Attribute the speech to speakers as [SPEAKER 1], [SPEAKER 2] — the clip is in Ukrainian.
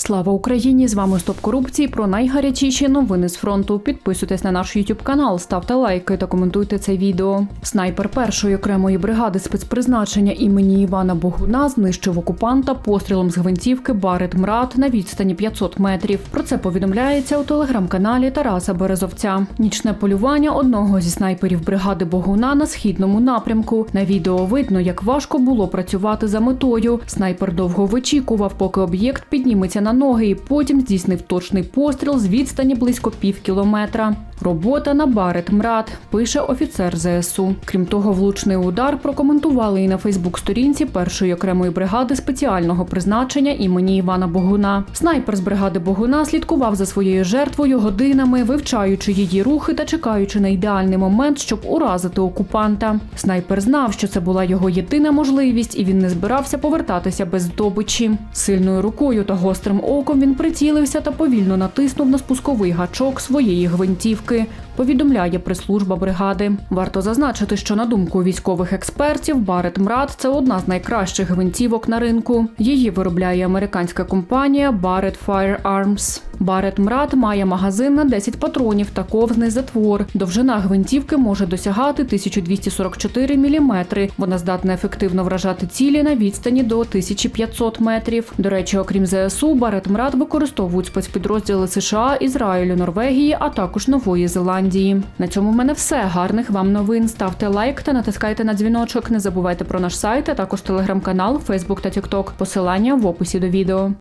[SPEAKER 1] Слава Україні! З вами Стоп корупції про найгарячіші новини з фронту. Підписуйтесь на наш YouTube канал, ставте лайки та коментуйте це відео. Снайпер першої окремої бригади спецпризначення імені Івана Богуна знищив окупанта пострілом з гвинтівки Барет Мрат на відстані 500 метрів. Про це повідомляється у телеграм-каналі Тараса Березовця. Нічне полювання одного зі снайперів бригади Богуна на східному напрямку. На відео видно, як важко було працювати за метою. Снайпер довго вичікував, поки об'єкт підніметься на ноги, і потім здійснив точний постріл з відстані близько пів кілометра. Робота на Барет Мрат, пише офіцер ЗСУ. Крім того, влучний удар прокоментували і на Фейсбук-сторінці першої окремої бригади спеціального призначення імені Івана Богуна. Снайпер з бригади Богуна слідкував за своєю жертвою годинами, вивчаючи її рухи та чекаючи на ідеальний момент, щоб уразити окупанта. Снайпер знав, що це була його єдина можливість, і він не збирався повертатися без здобичі. Сильною рукою та гострим оком він прицілився та повільно натиснув на спусковий гачок своєї гвинтівки роки. Повідомляє прес-служба бригади. Варто зазначити, що на думку військових експертів, Барет Мрат це одна з найкращих гвинтівок на ринку. Її виробляє американська компанія Barrett Firearms. Барет Мрат має магазин на 10 патронів та ковзний затвор. Довжина гвинтівки може досягати 1244 мм. Вона здатна ефективно вражати цілі на відстані до 1500 метрів. До речі, окрім ЗСУ, Барет Мрат використовують спецпідрозділи США, Ізраїлю, Норвегії, а також Нової Зеландії. На цьому в мене все. Гарних вам новин. Ставте лайк та натискайте на дзвіночок. Не забувайте про наш сайт, а також телеграм-канал, Фейсбук та Тікток. Посилання в описі до відео.